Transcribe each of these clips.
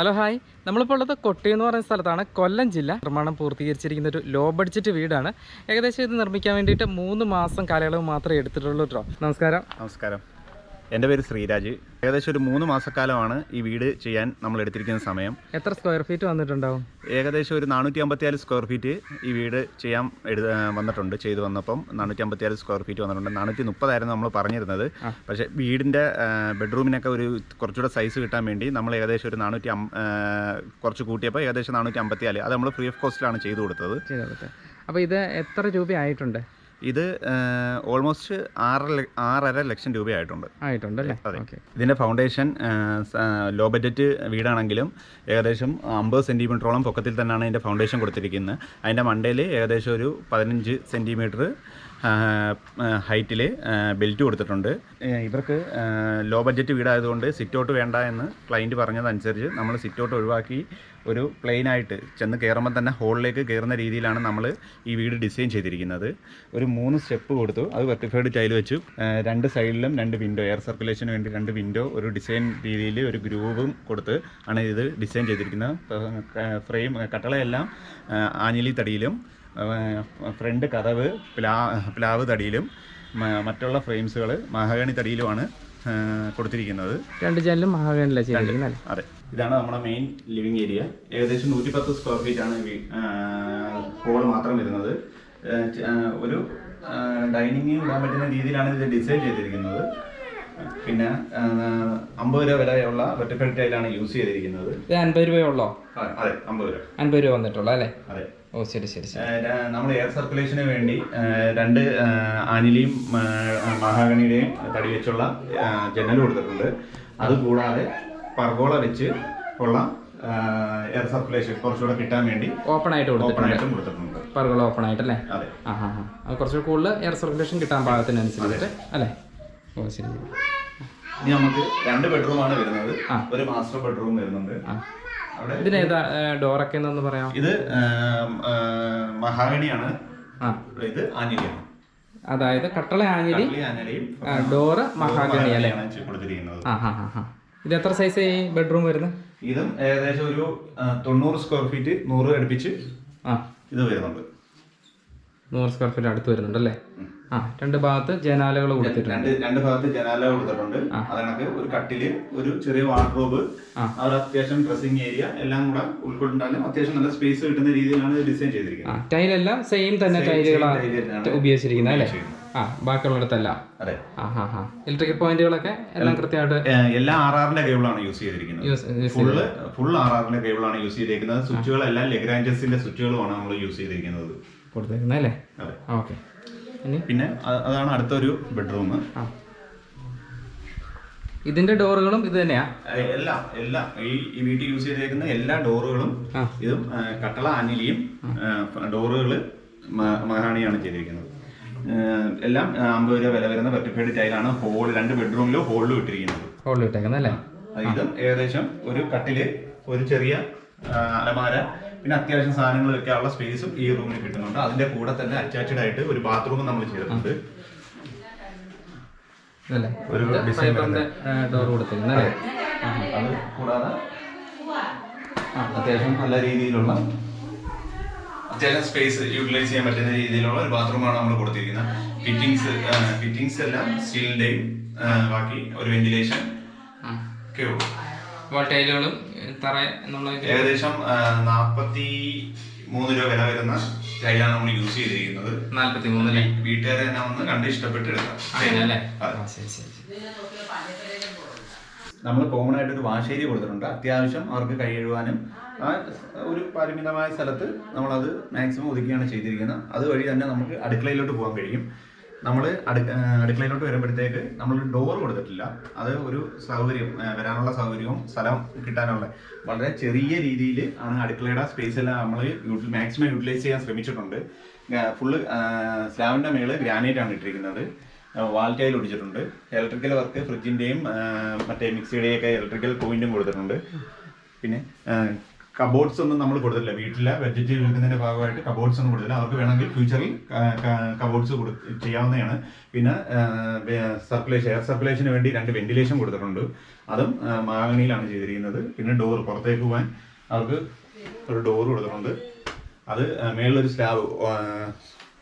Hello hi. നമ്മളിപ്പോൾ ഉള്ളത് കൊട്ടി എന്ന് പറയുന്ന സ്ഥലത്താണ്. കൊല്ലം ജില്ല. നിർമ്മാണം പൂർത്തീകരിച്ചിരിക്കുന്ന ഒരു ലോ ബഡ്ജറ്റ് വീടാണ്. ഏകദേശം ഇത് നിർമ്മിക്കാൻ വേണ്ടിയിട്ട് മൂന്ന് മാസം കാലയളവ് മാത്രമേ എടുത്തിട്ടുള്ളൂ കേട്ടോ നമസ്കാരം. നമസ്കാരം. എന്റെ പേര് ശ്രീരാജ്. ഏകദേശം ഒരു മൂന്ന് മാസക്കാലമാണ് ഈ വീട് ചെയ്യാൻ നമ്മൾ എടുത്തിരിക്കുന്ന സമയം. എത്ര സ്ക്വയർ ഫീറ്റ് വന്നിട്ടുണ്ടാവും? ഏകദേശം ഒരു നാനൂറ്റി അമ്പത്തിയാൽ സ്ക്വയർ ഫീറ്റ് ഈ വീട് ചെയ്യാൻ എടു വന്നിട്ടുണ്ട് ചെയ്തു വന്നപ്പം നാനൂറ്റി അമ്പത്തിയാൽ സ്ക്വയർ ഫീറ്റ് വന്നിട്ടുണ്ട്. നാനൂറ്റി മുപ്പതായിരുന്നു നമ്മൾ പറഞ്ഞിരുന്നത്. പക്ഷേ വീടിന്റെ ബെഡ്റൂമിനൊക്കെ ഒരു കുറച്ചുകൂടെ സൈസ് കിട്ടാൻ വേണ്ടി നമ്മൾ ഏകദേശം ഒരു നാനൂറ്റി കുറച്ച് കൂട്ടിയപ്പോൾ ഏകദേശം നാനൂറ്റി അമ്പത്തിയാൽ അത് നമ്മൾ ഫ്രീ ഓഫ് കോസ്റ്റിലാണ് ചെയ്തു കൊടുത്തത്. അപ്പോൾ ഇത് എത്ര രൂപയായിട്ടുണ്ട്? ഇത് ഓൾമോസ്റ്റ് ആറ് ആറര ലക്ഷം രൂപയായിട്ടുണ്ട്. ആയിട്ടുണ്ട് അല്ലേ അതെ. ഇതിന്റെ ഇതിന്റെ ഫൗണ്ടേഷൻ ലോ ബഡ്ജറ്റ് വീടാണെങ്കിലും ഏകദേശം അമ്പത് സെന്റിമീറ്ററോളം പൊക്കത്തിൽ തന്നെയാണ് ഇതിന്റെ ഫൗണ്ടേഷൻ കൊടുത്തിരിക്കുന്നത്. അതിന്റെ മണ്ടയിൽ ഏകദേശം ഒരു പതിനഞ്ച് സെന്റിമീറ്റർ ഹൈറ്റിൽ ബെൽറ്റ് കൊടുത്തിട്ടുണ്ട്. ഇവർക്ക് ലോ ബഡ്ജറ്റ് വീടായതുകൊണ്ട് സിറ്റ് ഔട്ട് വേണ്ട എന്ന് ക്ലയന്റ് പറഞ്ഞതനുസരിച്ച് നമ്മൾ സിറ്റ് ഔട്ട് ഒഴിവാക്കി ഒരു പ്ലെയിനായിട്ട് ചെന്ന് കയറുമ്പോൾ തന്നെ ഹോളിലേക്ക് കയറുന്ന രീതിയിലാണ് നമ്മൾ ഈ വീട് ഡിസൈൻ ചെയ്തിരിക്കുന്നത്. ഒരു മൂന്ന് സ്റ്റെപ്പ് കൊടുത്തു. അത് വെർട്ടിഫൈഡ് ടൈൽ വെച്ചു. രണ്ട് സൈഡിലും രണ്ട് വിൻഡോ എയർ സർക്കുലേഷന് വേണ്ടി രണ്ട് വിൻഡോ ഒരു ഡിസൈൻ രീതിയിൽ ഒരു ഗ്രൂവും കൊടുത്ത് ആണ് ഇത് ഡിസൈൻ ചെയ്തിരിക്കുന്നത്. ഫ്രെയിം കട്ടളയെല്ലാം ആഞ്ഞിലി തടിയിലും ഫ്രണ്ട് കതവ് പ്ലാ പ്ലാവ് തടിയിലും മറ്റുള്ള ഫ്രെയിംസുകൾ മഹാഗണി തടിയിലുമാണ് കൊടുത്തിരിക്കുന്നത്. രണ്ട് ജനലും മഹാഗണില ചെയ്തിരിക്കുന്നത് അതെ. ഇതാണ് നമ്മുടെ മെയിൻ ലിവിങ് ഏരിയ ഏകദേശം നൂറ്റി പത്ത് സ്ക്വയർ ഫീറ്റ് ആണ് ഹോൾ മാത്രം വരുന്നത്. ഒരു ഡൈനിങ് ഇടാൻ പറ്റുന്ന രീതിയിലാണ് ഇത് ഡിസൈൻ ചെയ്തിരിക്കുന്നത്. പിന്നെ അമ്പത് രൂപ വിലയുള്ള വെട്ടിഫൈഡ് ടൈലാണ് യൂസ് ചെയ്തിരിക്കുന്നത്. ഇത് അൻപത് രൂപയുള്ളോ? അതെ അമ്പത് രൂപ. അൻപത് രൂപ വന്നിട്ടുള്ളൂ അല്ലേ? അതെ. ഓ ശരി ശരി ശരി. നമ്മൾ എയർ സർക്കുലേഷന് വേണ്ടി രണ്ട് ആനിലിയും മഹാഗണിയുടെയും തടി വെച്ചുള്ള ജനൽ കൊടുത്തിട്ടുണ്ട്. അതുകൂടാതെ പർഗോള വെച്ച് ഉള്ള എയർ സർക്കുലേഷൻ കുറച്ചുകൂടെ കിട്ടാൻ വേണ്ടി ഓപ്പൺ ആയിട്ട് ഓപ്പൺ കൊടുത്തിട്ടുണ്ട് ആയിട്ടും ഓപ്പൺ ആയിട്ട് അല്ലേ അതെ. ആ ഹാ ഹാ അത് കുറച്ച് കൂടുതൽ എയർ സർക്കുലേഷൻ കിട്ടാൻ പാകത്തിനനുസരിച്ചിട്ട് അല്ലേ? ഓ ശരി. ഇനി നമുക്ക് രണ്ട് ബെഡ്റൂമാണ് വരുന്നത്. ഒരു മാസ്റ്റർ ബെഡ്റൂം വരുന്നുണ്ട്. ഇതിനേതാ ഡോറൊക്കെ എന്നൊന്ന് പറയാം ഇത് മഹാഗണിയാണ്. ഇത് ആനിലിയാണ് അതായത് കട്ടള ആഞ്ഞിലി ഡോറ് മഹാഗണി അല്ലേ? ഇത് എത്ര സൈസ് ഈ ബെഡ്റൂം വരുന്നത്? ഇതും ഏകദേശം ഒരു തൊണ്ണൂറ് സ്ക്വയർ ഫീറ്റ് നൂറ് അടുപ്പിച്ച് ആ. ഇത് വരുന്നുണ്ട്. നൂറ് സ്ക്വയർ ഫീറ്റ് അടുത്ത് വരുന്നുണ്ട് അല്ലേ? ആ രണ്ട് ഭാഗത്ത് ജനാലകൾ കൊടുത്തിട്ടുണ്ട്. രണ്ട് രണ്ട് ഭാഗത്ത് ജനാലകൾ കൊടുത്തിട്ടുണ്ട്. അതണക്ക് ഒരു കട്ടിൽ ഒരു ചെറിയ വാർഡ്രോബ്. അവർ അത്യാവശ്യം ഡ്രസ്സിംഗ് ഏരിയ എല്ലാം കൂടെ ഉൾക്കൊണ്ടാലും അത്യാവശ്യം നല്ല സ്പേസ് കിട്ടുന്ന രീതിയിലാണ് ഡിസൈൻ ചെയ്തിരിക്കുന്നത്. ടൈലെല്ലാം സെയിം തന്നെ ടൈലുകളാണ് ഉപയോഗിച്ചിരിക്കുന്നത് അല്ലേ? ആ ബാക്കിയുള്ളിടത്തെല്ലാം. അതെ. ആ ഹാ ഹാ. ഇലക്ട്രിക്കൽ പോയിന്റുകളൊക്കെ എല്ലാം കൃത്യമായിട്ട് എല്ലാ എല്ലാം ആർ ആറിന്റെ കേബിളാണ് യൂസ് ചെയ്തിരിക്കുന്നത്. ഫുള്ള് ഫുൾ ആർ ആറിന്റെ കേബിളാണ് യൂസ് ചെയ്തിരിക്കുന്നത്. സ്വിച്ചുകൾ സ്വിച്ചുകളെല്ലാം ലെഗ്രാഞ്ചസിന്റെ സ്വിച്ചുകളുമാണ് നമ്മൾ യൂസ് ചെയ്തിരിക്കുന്നത്. കൊടുത്തേക്കുന്നത് അല്ലേ? ഓക്കെ പിന്നെ അതാണ് അടുത്തൊരു ബെഡ്റൂം ഇതിന്റെ ഡോറുകളും ഇത് തന്നെയാ? എല്ലാ എല്ലാ. ഈ വീട്ടിൽ യൂസ് ചെയ്തേക്കുന്ന എല്ലാ ഡോറുകളും. ഇതും കട്ടള അനിലിയും ഡോറുകൾ മഹാണിയാണ് ചെയ്തിരിക്കുന്നത് എല്ലാം അമ്പത് രൂപ വില വരുന്ന പെർട്ടിഫൈഡ് ടൈലാണ് ഹോൾ രണ്ട് ബെഡ്റൂമിലും ഹോളിലും ഇട്ടിരിക്കുന്നത്. ഹോളിൽ ഇട്ടേക്കുന്നത് അല്ലേ ഇതും ഏകദേശം ഒരു കട്ടിൽ ഒരു ചെറിയ അലമാര പിന്നെ അത്യാവശ്യം സാധനങ്ങൾ വെക്കാനുള്ള സ്പേസും ഈ റൂമിൽ കിട്ടുന്നുണ്ട്. അതിന്റെ കൂടെ തന്നെ അറ്റാച്ച്ഡ് ആയിട്ട് ഒരു ബാത്റൂം നമ്മൾ ചെയ്തിട്ടുണ്ട്. ഒരു ഡിസൈൻ ഡോർ കൊടുത്തേക്കുന്നത് അല്ലേ? അത്. കൂടാതെ അത്യാവശ്യം നല്ല രീതിയിലുള്ള അത്യാവശ്യം സ്പേസ് യൂട്ടിലൈസ് ചെയ്യാൻ പറ്റുന്ന രീതിയിലുള്ള ഒരു ബാത്റൂമാണ് നമ്മൾ കൊടുത്തിരിക്കുന്നത്. ഫിറ്റിങ്സ് ഫിറ്റിങ്സ് എല്ലാം സ്റ്റീലിന്റെയും ബാക്കി ഒരു വെന്റിലേഷൻ ഒക്കെ ഉള്ളൂ. ടൈലുകളും തറ നമ്മൾ ഏകദേശം നാൽപ്പത്തി മൂന്ന് രൂപ വില വരുന്ന ടൈലാണ് നമ്മൾ യൂസ് ചെയ്തിരിക്കുന്നത്. നാല്പത്തി മൂന്നല്ലേ വീട്ടുകാരെ തന്നെ വന്ന് കണ്ട് ഇഷ്ടപ്പെട്ട് എടുക്കാം അങ്ങനെയല്ലേ അതെ. ആ, ശരി ശരി. ശരി നമ്മൾ കോമൺ ആയിട്ട് ഒരു വാശേരി കൊടുത്തിട്ടുണ്ട്. അത്യാവശ്യം അവർക്ക് കൈ കഴുകാനും ആ ഒരു പരിമിതമായ സ്ഥലത്ത് നമ്മളത് മാക്സിമം ഒതുക്കിയാണ് ചെയ്തിരിക്കുന്നത്. അതുവഴി തന്നെ നമുക്ക് അടുക്കളയിലോട്ട് പോകാൻ കഴിയും. നമ്മൾ അടുക്കളയിലോട്ട് വരുമ്പോഴത്തേക്ക് നമ്മൾ ഡോർ കൊടുത്തിട്ടില്ല. അത് ഒരു സൗകര്യം വരാനുള്ള സൗകര്യവും സ്ഥലം കിട്ടാനുള്ള. വളരെ ചെറിയ രീതിയിൽ ആണ് അടുക്കളയുടെ സ്പേസ് എല്ലാം നമ്മൾ മാക്സിമം യൂട്ടിലൈസ് ചെയ്യാൻ ശ്രമിച്ചിട്ടുണ്ട്. ഫുള്ള് സ്ലാബിന്റെ മേൾ ഗ്രാനൈറ്റ് ആണ് ഇട്ടിരിക്കുന്നത്. ടൈൽ ഒടിച്ചിട്ടുണ്ട്. ഇലക്ട്രിക്കൽ വർക്ക് ഫ്രിഡ്ജിന്റെയും മറ്റേ മിക്സിയുടെയും ഒക്കെ ഇലക്ട്രിക്കൽ പോയിന്റും കൊടുത്തിട്ടുണ്ട്. പിന്നെ കബോർഡ്സ് ഒന്നും നമ്മൾ കൊടുത്തില്ല വീട്ടിലെ ബഡ്ജറ്റ് വിൽക്കുന്നതിന്റെ ഭാഗമായിട്ട് കബോർഡ്സ് ഒന്നും കൊടുത്തില്ല അവർക്ക് വേണമെങ്കിൽ ഫ്യൂച്ചറിൽ കബോർഡ്സ് ചെയ്യാവുന്നതാണ്. പിന്നെ സർക്കുലേഷൻ എയർ സർക്കുലേഷന് വേണ്ടി രണ്ട് വെന്റിലേഷൻ കൊടുത്തിട്ടുണ്ട്. അതും മാഗണിയിലാണ് ചെയ്തിരിക്കുന്നത്. പിന്നെ ഡോർ പുറത്തേക്ക് പോകാൻ അവർക്ക് ഒരു ഡോർ കൊടുത്തിട്ടുണ്ട്. അത് മേളിലൊരു സ്ലാബ്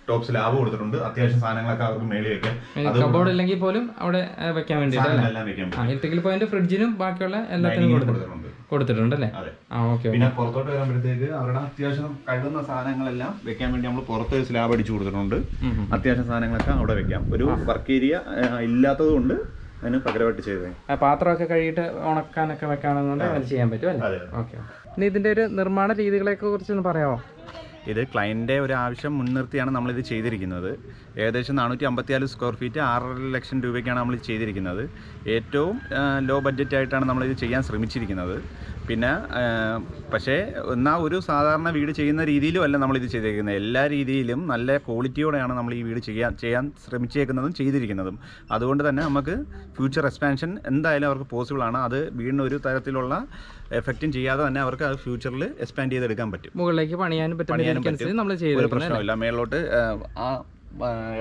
ടോപ്പ് സ്ലാബ് കൊടുത്തിട്ടുണ്ട്. അത്യാവശ്യം സാധനങ്ങളൊക്കെ അവർക്ക് മേളിൽ വെക്കാം കബോർഡ് ഇല്ലെങ്കിൽ പോലും അവിടെ വെക്കാൻ വേണ്ടി ഇലക്ട്രിക്കൽ പോയിന്റ് ഫ്രിഡ്ജിനും ബാക്കിയുള്ള എല്ലാത്തിനും കൊടുത്തിട്ടുണ്ട്. കൊടുത്തിട്ടുണ്ട് അല്ലേ ആ ഓക്കെ പിന്നെ പുറത്തോട്ട് വരുമ്പോഴത്തേക്ക് അവരുടെ അത്യാവശ്യം കഴുകുന്ന സാധനങ്ങളെല്ലാം വെക്കാൻ വേണ്ടി നമ്മൾ പുറത്ത് സ്ലാബ് അടിച്ചു കൊടുത്തിട്ടുണ്ട്. അത്യാവശ്യം സാധനങ്ങളൊക്കെ അവിടെ വെക്കാം. ഒരു വർക്ക് ഏരിയ ഇല്ലാത്തത് കൊണ്ട് അതിന് പകരമായിട്ട് ചെയ്തത് പാത്രമൊക്കെ കഴുകിയിട്ട് ഉണക്കാനൊക്കെ വെക്കാണെന്നുണ്ടെങ്കിൽ അത് ചെയ്യാൻ പറ്റും അല്ലേ? ഓക്കെ ഇനി ഇതിന്റെ ഒരു നിർമ്മാണ രീതികളെ കുറിച്ച് ഒന്ന് പറയാമോ? ഇത് ക്ലയന്റിന്റെ ഒരു ആവശ്യം മുൻനിർത്തിയാണ് നമ്മളിത് ചെയ്തിരിക്കുന്നത്. ഏകദേശം നാനൂറ്റി അമ്പത്തിനാല് സ്ക്വയർ ഫീറ്റ് ആറര ലക്ഷം രൂപയ്ക്കാണ് നമ്മൾ ചെയ്തിരിക്കുന്നത്. ഏറ്റവും ലോ ബഡ്ജറ്റായിട്ടാണ് നമ്മളിത് ചെയ്യാൻ ശ്രമിച്ചിരിക്കുന്നത്. പിന്നെ പക്ഷേ എന്നാൽ ഒരു സാധാരണ വീട് ചെയ്യുന്ന രീതിയിലും അല്ല നമ്മളിത് ചെയ്തേക്കുന്നത്. എല്ലാ രീതിയിലും നല്ല ക്വാളിറ്റിയോടെയാണ് നമ്മൾ ഈ വീട് ചെയ്യാൻ ചെയ്യാൻ ശ്രമിച്ചേക്കുന്നതും ചെയ്തിരിക്കുന്നതും. അതുകൊണ്ട് തന്നെ നമുക്ക് ഫ്യൂച്ചർ എക്സ്പാൻഷൻ എന്തായാലും അവർക്ക് പോസിബിളാണ് അത് വീടിന് ഒരു തരത്തിലുള്ള എഫക്റ്റും ചെയ്യാതെ തന്നെ അവർക്ക് അത് ഫ്യൂച്ചറിൽ എക്സ്പാൻഡ് ചെയ്തെടുക്കാൻ പറ്റും. മുകളിലേക്ക് പണിയാനും പറ്റും. ഒരു പ്രശ്നമില്ല മേളിലോട്ട് ആ,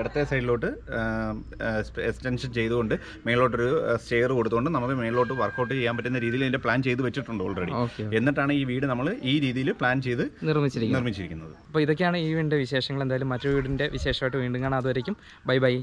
ഇടത്തെ സൈഡിലോട്ട് എക്സ്റ്റൻഷൻ ചെയ്തുകൊണ്ട് മേളിലോട്ടൊരു സ്റ്റെയർ കൊടുത്തുകൊണ്ട് നമുക്ക് മേളിലോട്ട് വർക്കൗട്ട് ചെയ്യാൻ പറ്റുന്ന രീതിയിൽ ഇതിന്റെ പ്ലാൻ ചെയ്ത് വെച്ചിട്ടുണ്ട് ഓൾറെഡി എന്നിട്ടാണ് ഈ വീട് നമ്മൾ ഈ രീതിയിൽ പ്ലാൻ ചെയ്ത് നിർമ്മിച്ചിരിക്കുന്നത്. നിർമ്മിച്ചിരിക്കുന്നത്. അപ്പോൾ ഇതൊക്കെയാണ് ഈ വീടിന്റെ വിശേഷങ്ങൾ. എന്തായാലും മറ്റു വീടിന്റെ വിശേഷമായിട്ട് വീണ്ടും കാണാം. അതുവരേക്കും. Bye bye.